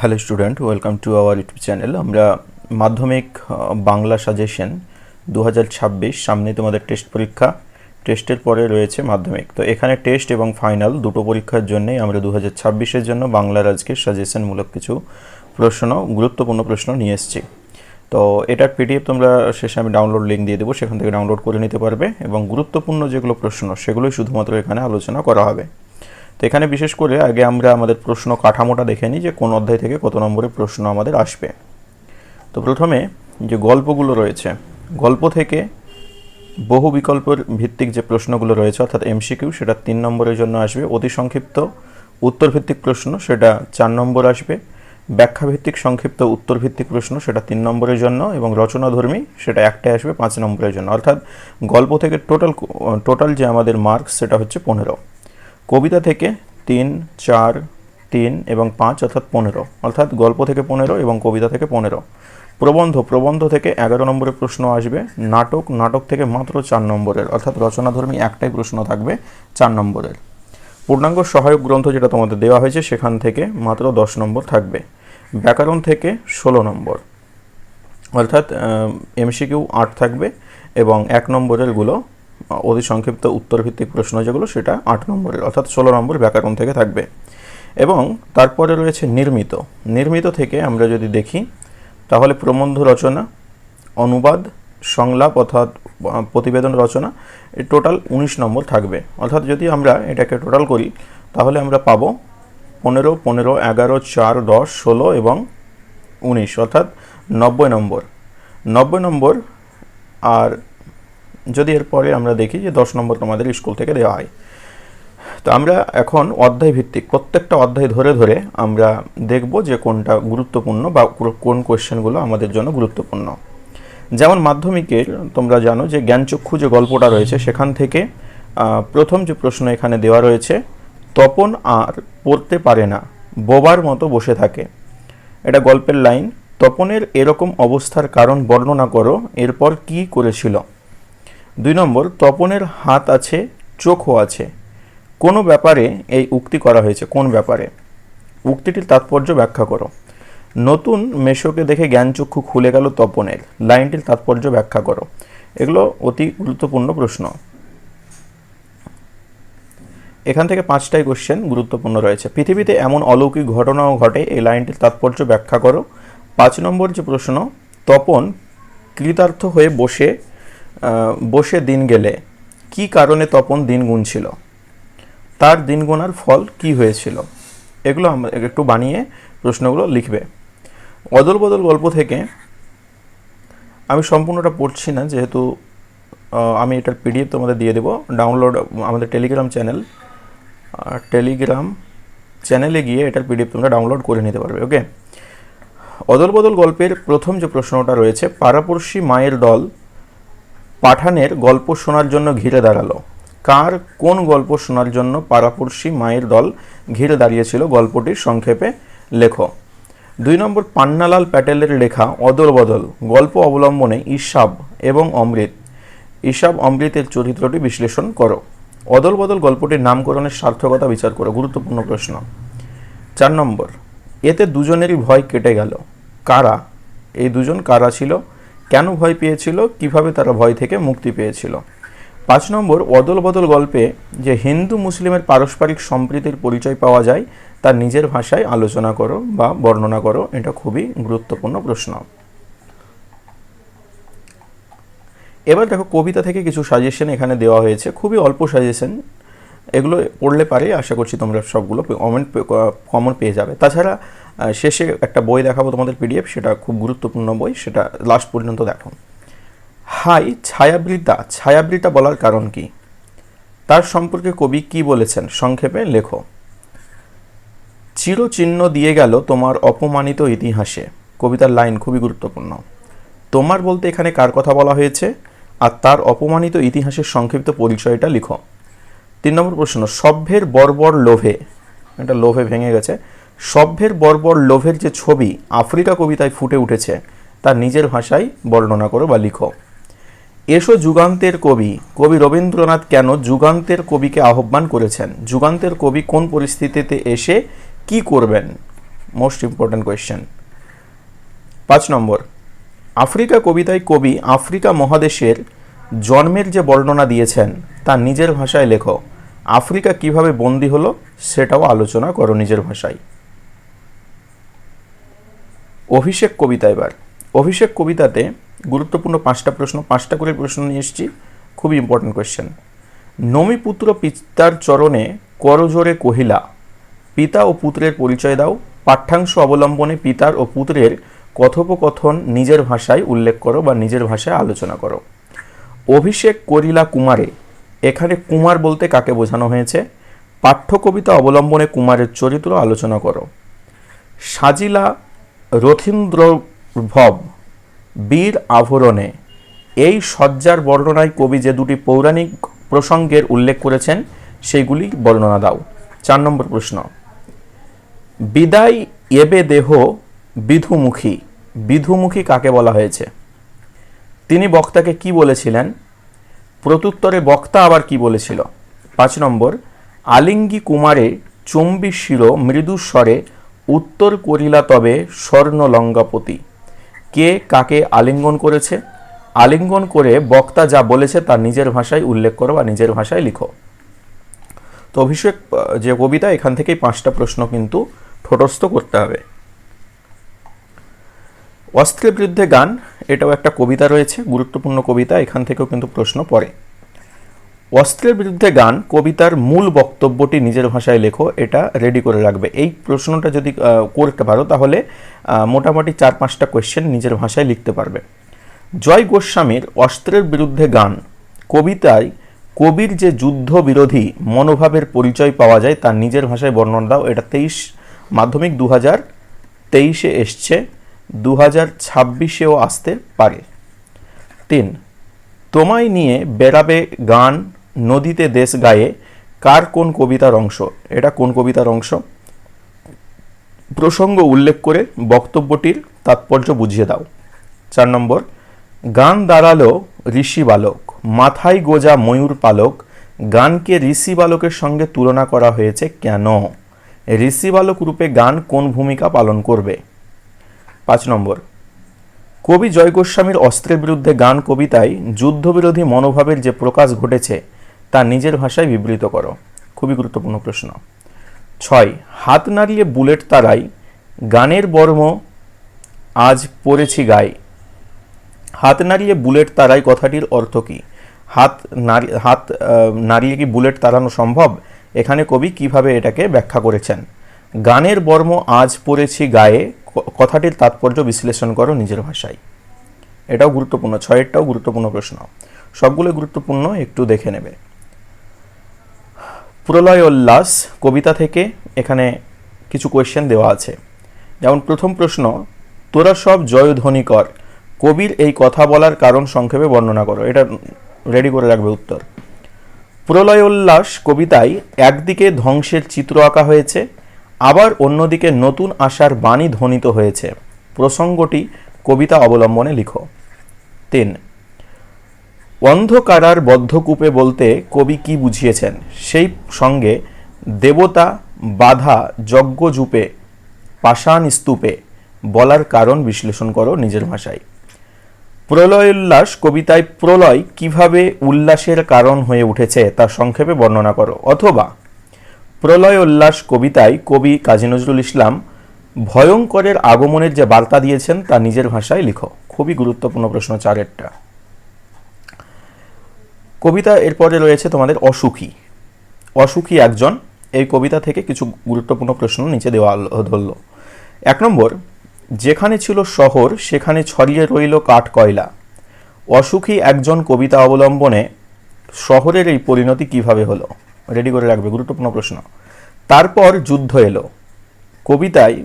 Hello student welcome to our YouTube channel আমরা মাধ্যমিক Bangla suggestion দু সামনে তোমাদের টেস্ট পরীক্ষা। টেস্টের পরে রয়েছে মাধ্যমিক। তো এখানে টেস্ট এবং ফাইনাল দুটো পরীক্ষার জন্যই আমরা দু হাজার জন্য বাংলার আজকে সাজেশনমূলক কিছু প্রশ্ন, গুরুত্বপূর্ণ প্রশ্ন নিয়ে এসেছি। তো এটার পিডিএফ তোমরা শেষে আমি ডাউনলোড লিঙ্ক দিয়ে দেবো, সেখান থেকে ডাউনলোড করে নিতে পারবে এবং গুরুত্বপূর্ণ যেগুলো প্রশ্ন, সেগুলোই শুধুমাত্র এখানে আলোচনা করা হবে। তো এখানে বিশেষ করে আগে আমরা আমাদের প্রশ্ন কাঠামোটা দেখে নিই যে কোন অধ্যায় থেকে কত নম্বরের প্রশ্ন আমাদের আসবে। তো প্রথমে যে গল্পগুলো রয়েছে, গল্প থেকে বহু বিকল্পের ভিত্তিক যে প্রশ্নগুলো রয়েছে, অর্থাৎ এমসিকিউ সেটা তিন নম্বরের জন্য আসবে। অতি সংক্ষিপ্ত উত্তর ভিত্তিক প্রশ্ন, সেটা চার নম্বর আসবে। ব্যাখ্যা ভিত্তিক সংক্ষিপ্ত উত্তর ভিত্তিক প্রশ্ন, সেটা তিন নম্বরের জন্য। এবং রচনাধর্মী, সেটা একটাই আসবে পাঁচ নম্বরের জন্য। অর্থাৎ গল্প থেকে টোটাল টোটাল যে আমাদের মার্কস সেটা হচ্ছে পনেরো। কবিতা থেকে তিন, চার, তিন এবং পাঁচ অর্থাৎ পনেরো। অর্থাৎ গল্প থেকে পনেরো এবং কবিতা থেকে পনেরো। প্রবন্ধ প্রবন্ধ থেকে এগারো নম্বরের প্রশ্ন আসবে। নাটক নাটক থেকে মাত্র চার নম্বরের। অর্থাৎ রচনাধর্মী একটাই প্রশ্ন থাকবে চার নম্বরের। পূর্ণাঙ্গ সহায়ক গ্রন্থ যেটা তোমাদের দেওয়া হয়েছে সেখান থেকে মাত্র দশ নম্বর থাকবে। ব্যাকরণ থেকে ষোলো নম্বর। অর্থাৎ এমসিকিউ আট থাকবে এবং এক নম্বরেরগুলো অতি সংক্ষিপ্ত উত্তরভিত্তিক প্রশ্ন যেগুলো সেটা আট নম্বরের, অর্থাৎ ষোলো নম্বর ব্যাকরণ থেকে থাকবে। এবং তারপরে রয়েছে নির্মিত। নির্মিত থেকে আমরা যদি দেখি, তাহলে প্রবন্ধ রচনা, অনুবাদ, সংলাপ অর্থাৎ প্রতিবেদন রচনা টোটাল উনিশ নম্বর থাকবে। অর্থাৎ যদি আমরা এটাকে টোটাল করি, তাহলে আমরা পাবো পনেরো পনেরো, এগারো, চার, দশ, ষোলো এবং উনিশ, অর্থাৎ নব্বই নম্বর। নব্বই নম্বর আর যদি এরপরে আমরা দেখি যে দশ নম্বর তোমাদের স্কুল থেকে দেওয়া হয়। তো আমরা এখন অধ্যায় ভিত্তিক প্রত্যেকটা অধ্যায় ধরে ধরে আমরা দেখব যে কোনটা গুরুত্বপূর্ণ বা কোন- কোয়েশ্চেনগুলো আমাদের জন্য গুরুত্বপূর্ণ। যেমন মাধ্যমিকের তোমরা জানো যে জ্ঞানচক্ষু যে গল্পটা রয়েছে, সেখান থেকে প্রথম যে প্রশ্ন এখানে দেওয়া রয়েছে, তপন আর পড়তে পারে না, বোবার মতো বসে থাকে। এটা গল্পের লাইন, তপনের এরকম অবস্থার কারণ বর্ণনা করো, এরপর কি করেছিল? দুই নম্বর, তপনের হাত আছে, চোখও আছে। কোনো ব্যাপারে এই উক্তি করা হয়েছে? কোন ব্যাপারে? উক্তিটির তাৎপর্য ব্যাখ্যা করো। নতুন মেশোকে দেখে জ্ঞানচক্ষু খুলে গেল তপনের। লাইনটির তাৎপর্য ব্যাখ্যা করো। এগুলো অতি গুরুত্বপূর্ণ প্রশ্ন। এখান থেকে পাঁচটাই কোশ্চেন গুরুত্বপূর্ণ রয়েছে। পৃথিবীতে এমন অলৌকিক ঘটনাও ঘটে, এই লাইনটির তাৎপর্য ব্যাখ্যা করো। পাঁচ নম্বর যে প্রশ্ন, তপন কৃতার্থ হয়ে বসে বসে দিন গেলে কি কারণে তপন দিন গুনছিল? তার দিন গোনার ফল কি হয়েছিল? এগুলো আমরা একটু বানিয়ে প্রশ্নগুলো লিখবে। অদল বদল গল্প থেকে আমি সম্পূর্ণটা পড়ছি না, যেহেতু আমি এটার পিডিএফ তোমাদের দিয়ে দেবো। ডাউনলোড আমাদের টেলিগ্রাম চ্যানেল টেলিগ্রাম চ্যানেলে গিয়ে এটার পিডিএফ তোমরা ডাউনলোড করে নিতে পারবে ওকে অদল বদল গল্পের প্রথম যে প্রশ্নটা রয়েছে পাড়াপড়শি মায়ের দল পাঠানের গল্প শোনার জন্য ঘিরে দাঁড়াল। কার কোন গল্প শোনার জন্য পাড়াপড়শি মায়ের দল ঘিরে দাঁড়িয়েছিল গল্পটির সংক্ষেপে? লেখো। দুই নম্বর পান্নালাল প্যাটেলের লেখা অদল বদল, গল্প অবলম্বনে ঈশাব এবং অমৃত। ঈশাব অমৃতের চরিত্রটি বিশ্লেষণ করো। অদল বদল গল্পটির নামকরণের সার্থকতা বিচার করো, গুরুত্বপূর্ণ প্রশ্ন। চার নম্বর, এতে দুজনেরই ভয় কেটে গেল। কারা? এই দুজন কারা ছিল? কেন ভয় পেয়েছিল? কীভাবে তারা ভয় থেকে মুক্তি পেয়েছিল? পাঁচ নম্বর অদল বদল গল্পে যে হিন্দু মুসলিমের পারস্পরিক সম্প্রীতির পরিচয় পাওয়া যায় তার নিজের ভাষায় আলোচনা করো বা বর্ণনা করো, এটা খুবই গুরুত্বপূর্ণ প্রশ্ন। এবার দেখো, কবিতা থেকে কিছু সাজেশন এখানে দেওয়া হয়েছে। খুবই অল্প সাজেশন এগুলো পড়লে পারে, আশা করছি তোমরা সবগুলো কমেন্ট কমন পেয়ে যাবে। তাছাড়া শেষে একটা বই দেখাবো তোমাদের পিডিএফ সেটা খুব গুরুত্বপূর্ণ বই, সেটা লাস্ট পর্যন্ত দেখো। হাই, ছায়াবৃতা ছায়াবৃতা বলার কারণ কি? তার সম্পর্কে কবি কি বলেছেন? সংক্ষেপে লেখো। চিরচিহ্ন দিয়ে গেল তোমার অপমানিত ইতিহাসে। কবিতার লাইন খুবই গুরুত্বপূর্ণ। তোমার বলতে এখানে কার কথা বলা হয়েছে? আর তার অপমানিত ইতিহাসের সংক্ষিপ্ত পরিচয়টা লিখো। তিন নম্বর প্রশ্ন, সভ্যের বর্বর লোভে, এটা লোভে ভেঙে গেছে সভ্যের বর্বর লোভের যে ছবি আফ্রিকা কবিতায় ফুটে উঠেছে, তা নিজের ভাষায় বর্ণনা করো বা লিখো। এসো যুগান্তের কবি কবি রবীন্দ্রনাথ কেন যুগান্তের কবিকে আহ্বান করেছেন? যুগান্তের কবি কোন পরিস্থিতিতে এসে কি করবেন? মোস্ট ইম্পর্ট্যান্ট কোয়েশ্চেন পাঁচ নম্বর। আফ্রিকা কবিতায় কবি আফ্রিকা মহাদেশের জন্মের যে বর্ণনা দিয়েছেন, তা নিজের ভাষায় লেখো। আফ্রিকা কীভাবে বন্দী হলো, সেটাও আলোচনা করো নিজের ভাষায়। অভিষেক কবিতা এবার। অভিষেক কবিতাতে গুরুত্বপূর্ণ পাঁচটা প্রশ্ন, পাঁচটা করে প্রশ্ন নিয়ে এসেছি, খুবই ইম্পর্টেন্ট কোয়েশ্চেন নমিপুত্র পিতার চরণে করজোরে কহিলা, পিতা ও পুত্রের পরিচয় দাও। পাঠ্যাংশ অবলম্বনে পিতার ও পুত্রের কথোপকথন নিজের ভাষায় উল্লেখ করো বা নিজের ভাষায় আলোচনা করো। অভিষেক করিলা কুমারে, এখানে কুমার বলতে কাকে বোঝানো হয়েছে? পাঠ্য কবিতা অবলম্বনে কুমারের চরিত্র আলোচনা করো। সাজিলা রথীন্দ্রভব বীর আভরণে। এই সজ্জার বর্ণনায় কবি যে দুটি পৌরাণিক প্রসঙ্গের উল্লেখ করেছেন, সেইগুলি বর্ণনা দাও। চার নম্বর প্রশ্ন। বিদায় এবে দেহ বিধুমুখী। বিধুমুখী কাকে বলা হয়েছে? তিনি বক্তাকে কি বলেছিলেন? প্রত্যুত্তরে বক্তা আবার কি বলেছিল? পাঁচ নম্বর, আলিঙ্গি কুমারে চম্বি শির মৃদুস্বরে উত্তর করিলা তবে স্বর্ণলঙ্গাপতি। কে কাকে আলিঙ্গন করেছে? আলিঙ্গন করে বক্তা যা বলেছে তার নিজের ভাষায় উল্লেখ করো বা নিজের ভাষায় লিখো। তো অভিষেক যে কবিতা, এখান থেকেই পাঁচটা প্রশ্ন কিন্তু ঠোঁটস্থ করতে হবে। অস্ত্রের বিরুদ্ধে গান, এটাও একটা কবিতা রয়েছে, গুরুত্বপূর্ণ কবিতা, এখান থেকেও কিন্তু প্রশ্ন পড়ে। অস্ত্রের বিরুদ্ধে গান, কবিতার মূল বক্তব্যটি নিজের ভাষায় লেখো, এটা রেডি করে রাখবে। এই প্রশ্নটা যদি করতে পারো, তাহলে মোটামুটি চার পাঁচটা কোয়েশ্চেন নিজের ভাষায় লিখতে পারবে। জয় গোস্বামীর অস্ত্রের বিরুদ্ধে গান, কবিতায় কবির যে যুদ্ধ বিরোধী মনোভাবের পরিচয় পাওয়া যায়, তার নিজের ভাষায় বর্ণনা দাও। এটা তেইশ মাধ্যমিক দু হাজার তেইশে এসছে দু হাজার ছাব্বিশেও আসতে পারে। তিন, তোমায় নিয়ে বেড়াবে গান নদীতে দেশ গায়ে কার কোন কবিতার অংশ? এটা কোন কবিতার অংশ? প্রসঙ্গ উল্লেখ করে বক্তব্যটির তাৎপর্য বুঝিয়ে দাও। চার নম্বর, গান দাঁড়াল ঋষি বালক, মাথায় গোজা ময়ূর পালক, গানকে ঋষি বালকের সঙ্গে তুলনা করা হয়েছে কেন? ঋষি বালক রূপে গান কোন ভূমিকা পালন করবে? পাঁচ নম্বর, কবি জয় গোস্বামীর অস্ত্রের বিরুদ্ধে গান কবিতায় যুদ্ধবিরোধী মনোভাবের যে প্রকাশ ঘটেছে তা নিজের ভাষায় বিবৃত করো। খুবই গুরুত্বপূর্ণ প্রশ্ন। ছয়, হাত নাড়িয়ে বুলেট তারাই গানের বর্ম, আজ পড়েছি গায়ে হাত নাড়িয়ে বুলেট তারাই কথাটির অর্থ কি? হাত নাড়ি, হাত নাড়িয়ে কি বুলেট তাড়ানো সম্ভব? এখানে কবি কীভাবে এটাকে ব্যাখ্যা করেছেন? গানের বর্ম, আজ পড়েছি গায়ে। কথাটির তাৎপর্য বিশ্লেষণ করো নিজের ভাষায়। এটাও গুরুত্বপূর্ণ। ছয়েরটাও গুরুত্বপূর্ণ প্রশ্ন। সবগুলো গুরুত্বপূর্ণ, একটু দেখে নেবে। প্রলয় উল্লাস কবিতা থেকে এখানে কিছু কোয়েশ্চেন দেওয়া আছে। যেমন প্রথম প্রশ্ন, তোরা সব জয়ধ্বনি কর কবির এই কথা বলার কারণ সংক্ষেপে বর্ণনা করো। এটা রেডি করে রাখবে উত্তর। প্রলয় উল্লাস কবিতায় একদিকে ধ্বংসের চিত্র আঁকা হয়েছে, আবার অন্যদিকে নতুন আশার বাণী ধ্বনিত হয়েছে। প্রসঙ্গটি কবিতা অবলম্বনে লিখো। তিন অন্ধকারার বদ্ধকূপে বলতে কবি কি বুঝিয়েছেন? সেই সঙ্গে দেবতা বাধা যজ্ঞজূপে পাষাণ স্তূপে বলার কারণ বিশ্লেষণ করো নিজের ভাষায়। প্রলয় উল্লাস কবিতায় প্রলয় কীভাবে উল্লাসের কারণ হয়ে উঠেছে তা সংক্ষেপে বর্ণনা করো। অথবা প্রলয় উল্লাস কবিতায় কবি কাজী নজরুল ইসলাম ভয়ঙ্করের আগমনের যে বার্তা দিয়েছেন তা নিজের ভাষায় লিখো। খুবই গুরুত্বপূর্ণ প্রশ্ন চারেরটা কবিতা এরপরে রয়েছে তোমাদের অসুখী। অসুখী একজন এই কবিতা থেকে কিছু গুরুত্বপূর্ণ প্রশ্ন নিচে দেওয়া ধরল। এক নম্বর, যেখানে ছিল শহর, সেখানে ছড়িয়ে রইল কাঠ কয়লা। অসুখী একজন কবিতা অবলম্বনে শহরের এই পরিণতি কীভাবে হলো? রেডি করে রাখবে, গুরুত্বপূর্ণ প্রশ্ন। তারপর যুদ্ধ এলো। কবিতায়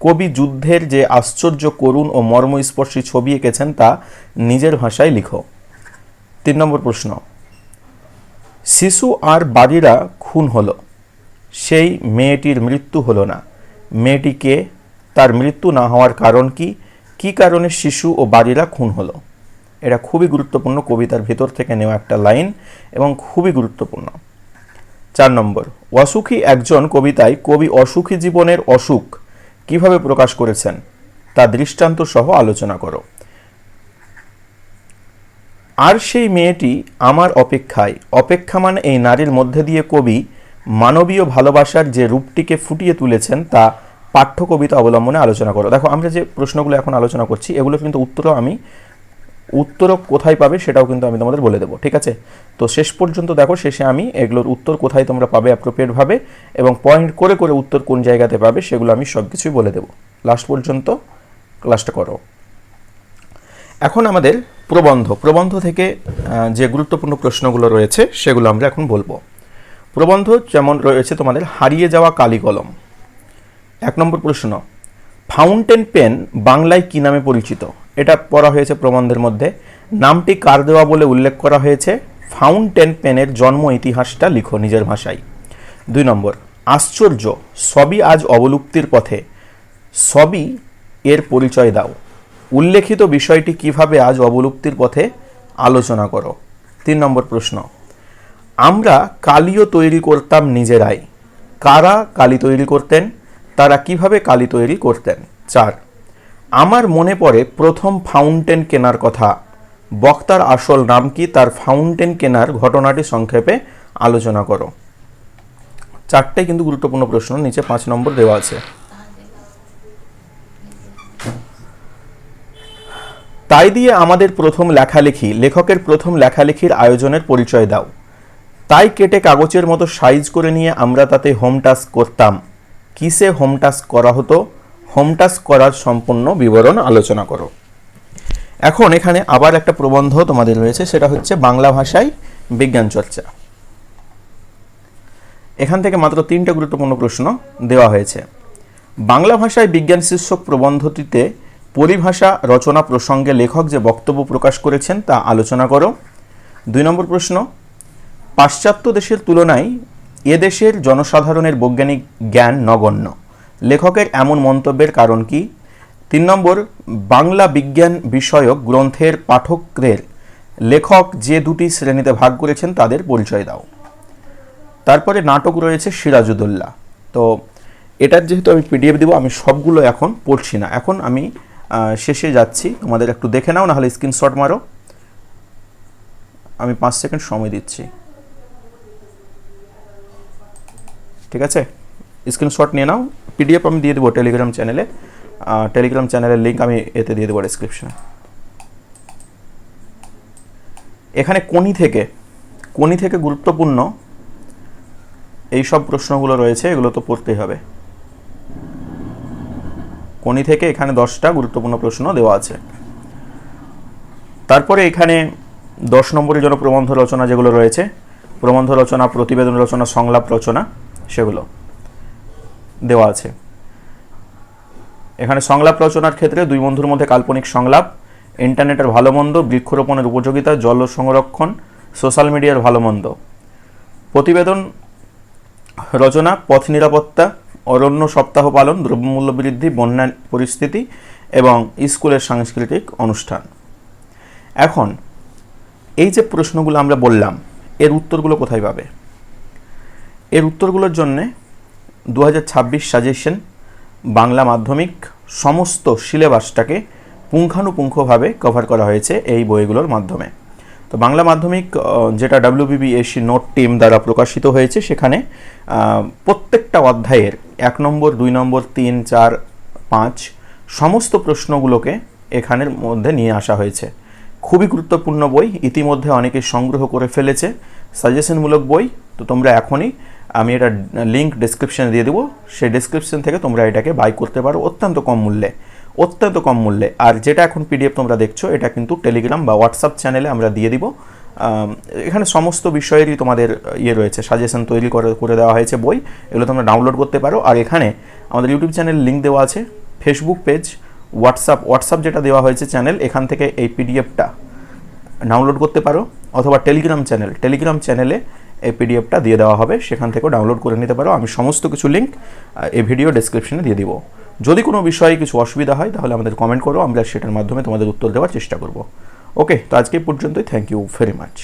কবি যুদ্ধের যে আশ্চর্য করুণ ও মর্মস্পর্শী ছবি এঁকেছেন তা নিজের ভাষায় লিখো। তিন নম্বর প্রশ্ন। শিশু আর বাদীরা খুন হলো। সেই মেয়েটির মৃত্যু হলো না। মেয়েটিকে তার মৃত্যু না হওয়ার কারণ কি? কি কারণে শিশু ও বাদীরা খুন হলো? এটা খুবই গুরুত্বপূর্ণ কবিতার ভেতর থেকে নেওয়া একটা লাইন এবং খুবই গুরুত্বপূর্ণ। চার নম্বর, অসুখী একজন কবিতায় কবি অসুখী জীবনের অসুখ কীভাবে প্রকাশ করেছেন? তা দৃষ্টান্ত সহ আলোচনা করো। আর সেই মেয়েটি আমার অপেক্ষায়। অপেক্ষা মানে এই নারীর মধ্যে দিয়ে কবি মানবীয় ভালোবাসার যে রূপটিকে ফুটিয়ে তুলেছেন, তা পাঠ্য কবিতা অবলম্বনে আলোচনা করো। দেখো, আমরা যে প্রশ্নগুলো এখন আলোচনা করছি, এগুলো কিন্তু উত্তরও আমি, উত্তরও কোথায় পাবে সেটাও কিন্তু আমি তোমাদের বলে দেবো, ঠিক আছে? তো শেষ পর্যন্ত দেখো, শেষে আমি এগুলোর উত্তর কোথায় তোমরা পাবে অ্যাপ্রোপ্রিয়েটভাবে এবং পয়েন্ট করে করে উত্তর কোন জায়গাতে পাবে সেগুলো আমি সব কিছুই বলে দেবো। লাস্ট পর্যন্ত ক্লাসটা করো। এখন আমাদের প্রবন্ধ প্রবন্ধ থেকে যে গুরুত্বপূর্ণ প্রশ্নগুলো রয়েছে, সেগুলো আমরা এখন বলব। প্রবন্ধ যেমন রয়েছে তোমাদের, হারিয়ে যাওয়া কালি কলম। এক নম্বর প্রশ্ন, ফাউন্টেন পেন বাংলায় কি নামে পরিচিত? এটা পড়া হয়েছে প্রবন্ধের মধ্যে। নামটি কার দেওয়া বলে উল্লেখ করা হয়েছে? ফাউন্টেন পেনের জন্ম ইতিহাসটা লিখো নিজের ভাষায়। দুই নম্বর, আশ্চর্য, সবই আজ অবলুপ্তির পথে। সবই এর পরিচয় দাও। উল্লেখিত বিষয়টি কীভাবে আজ অবলুপ্তির পথে আলোচনা করো? তিন নম্বর প্রশ্ন। আমরা কালিও তৈরি করতাম নিজেরাই। কারা কালি তৈরি করতেন? তারা কীভাবে কালি তৈরি করতেন? চার, আমার মনে পড়ে প্রথম ফাউন্টেন কেনার কথা। বক্তার আসল নাম কি? তার ফাউন্টেন কেনার ঘটনাটি সংক্ষেপে আলোচনা করো। চারটে কিন্তু গুরুত্বপূর্ণ প্রশ্ন, নিচে পাঁচ নম্বর দেওয়া আছে। তাই দিয়ে আমাদের প্রথম লেখালেখি, লেখকের প্রথম লেখালেখির আয়োজনের পরিচয় দাও। তাই কেটে কাগজের মতো সাইজ করে নিয়ে আমরা তাতে হোম টাস্ক করতাম। কিসে হোম টাস্ক করা হতো? হোম টাস্ক করার সম্পূর্ণ বিবরণ আলোচনা করো। এখন এখানে আবার একটা প্রবন্ধ তোমাদের রয়েছে, সেটা হচ্ছে বাংলা ভাষায় বিজ্ঞান চর্চা। এখান থেকে মাত্র তিনটে গুরুত্বপূর্ণ প্রশ্ন দেওয়া হয়েছে। বাংলা ভাষায় বিজ্ঞান শীর্ষক প্রবন্ধটিতে পরিভাষা, রচনা প্রসঙ্গে লেখক যে বক্তব্য প্রকাশ করেছেন তা আলোচনা করো। দুই নম্বর প্রশ্ন, পাশ্চাত্য দেশের তুলনায় এদেশের জনসাধারণের বৈজ্ঞানিক জ্ঞান নগণ্য। লেখকের এমন মন্তব্যের কারণ কি? তিন নম্বর, বাংলা বিজ্ঞান বিষয়ক গ্রন্থের পাঠকদের লেখক যে দুটি শ্রেণীতে ভাগ করেছেন তাদের পরিচয় দাও। তারপরে নাটক রয়েছে সিরাজুদ্দৌল্লা তো এটার যেহেতু আমি পিডিএফ দিব, আমি সবগুলো এখন পড়ছি না। এখন আমি শেষে যাচ্ছি। তোমাদের একটু দেখে নাও, নাহলে স্ক্রিনশট মারো। আমি পাঁচ সেকেন্ড সময় দিচ্ছি। ঠিক আছে? স্ক্রিনশট নিয়ে নাও। পিডিএফ আমি দিয়ে দেবো টেলিগ্রাম চ্যানেলে টেলিগ্রাম চ্যানেলের লিঙ্ক আমি এতে দিয়ে দেবো ডিসক্রিপশনে এখানে কোনি থেকে কোনি থেকে গুরুত্বপূর্ণ এই সব প্রশ্নগুলো রয়েছে, এগুলো তো পড়তেই হবে। কোনি থেকে এখানে দশটা গুরুত্বপূর্ণ প্রশ্ন দেওয়া আছে। তারপরে এখানে দশ নম্বরের জন্য প্রবন্ধ রচনা যেগুলো রয়েছে, প্রবন্ধ রচনা, প্রতিবেদন রচনা, সংলাপ রচনা, সেগুলো দেওয়া আছে। এখানে সংলাপ রচনার ক্ষেত্রে দুই বন্ধুর মধ্যে কাল্পনিক সংলাপ, ইন্টারনেটের ভালো মন্দ, বৃক্ষরোপণের উপযোগিতা, জল সংরক্ষণ, সোশ্যাল মিডিয়ার ভালো মন্দ। প্রতিবেদন রচনা, পথ নিরাপত্তা অরণ্য সপ্তাহ পালন, দ্রব্যমূল্য বৃদ্ধি বন্যা পরিস্থিতি এবং স্কুলের সাংস্কৃতিক অনুষ্ঠান। এখন, এই যে প্রশ্নগুলো আমরা বললাম, এর উত্তরগুলো কোথায় পাবে? এর উত্তরগুলোর জন্যে দু ছাব্বিশ সাজেশন বাংলা মাধ্যমিক সমস্ত সিলেবাসটাকে পুঙ্খানুপুঙ্খভাবে কভার করা হয়েছে এই বইগুলোর মাধ্যমে। তো বাংলা মাধ্যমিক যেটা ডাব্লিউবিবিএসসি নোট টিম দ্বারা প্রকাশিত হয়েছে, সেখানে প্রত্যেকটা অধ্যায়ের এক নম্বর, দুই নম্বর, তিন, চার, পাঁচ, সমস্ত প্রশ্নগুলোকে এখানের মধ্যে নিয়ে আসা হয়েছে। খুবই গুরুত্বপূর্ণ বই, ইতিমধ্যে অনেকে সংগ্রহ করে ফেলেছে। সাজেশনমূলক বই, তো তোমরা এখনই আমি এটা লিঙ্ক ডিসক্রিপশনে দিয়ে দেবো। সেই ডিসক্রিপশন থেকে তোমরা এটাকে বাই করতে পারো অত্যন্ত কম মূল্যে, অত্যন্ত কম মূল্যে। আর যেটা এখন পিডিএফ তোমরা দেখছ, এটা কিন্তু টেলিগ্রাম বা হোয়াটসঅ্যাপ চ্যানেলে আমরা দিয়ে দিব। এখানে সমস্ত বিষয়েরই তোমাদের ইয়ে রয়েছে সাজেশন তৈরি করে করে দেওয়া হয়েছে বই। এগুলো তোমরা ডাউনলোড করতে পারো। আর এখানে আমাদের ইউটিউব চ্যানেল লিঙ্ক দেওয়া আছে ফেসবুক পেজ হোয়াটসঅ্যাপ হোয়াটসঅ্যাপ যেটা দেওয়া হয়েছে চ্যানেল এখান থেকে এই পিডিএফটা ডাউনলোড করতে পারো। অথবা টেলিগ্রাম চ্যানেল টেলিগ্রাম চ্যানেলে এই পিডিএফটা দিয়ে দেওয়া হবে, সেখান থেকেও ডাউনলোড করে নিতে পারো। আমি সমস্ত কিছু লিঙ্ক এই ভিডিও ডেসক্রিপশনে দিয়ে দিব। যদি কোনো বিষয়ে কিছু অসুবিধা হয়, তাহলে আমাদের কমেন্ট করো, আমরা সেটার মাধ্যমে তোমাদের উত্তর দেওয়ার চেষ্টা করব। ওকে তো আজকে পর্যন্তই। Thank you very much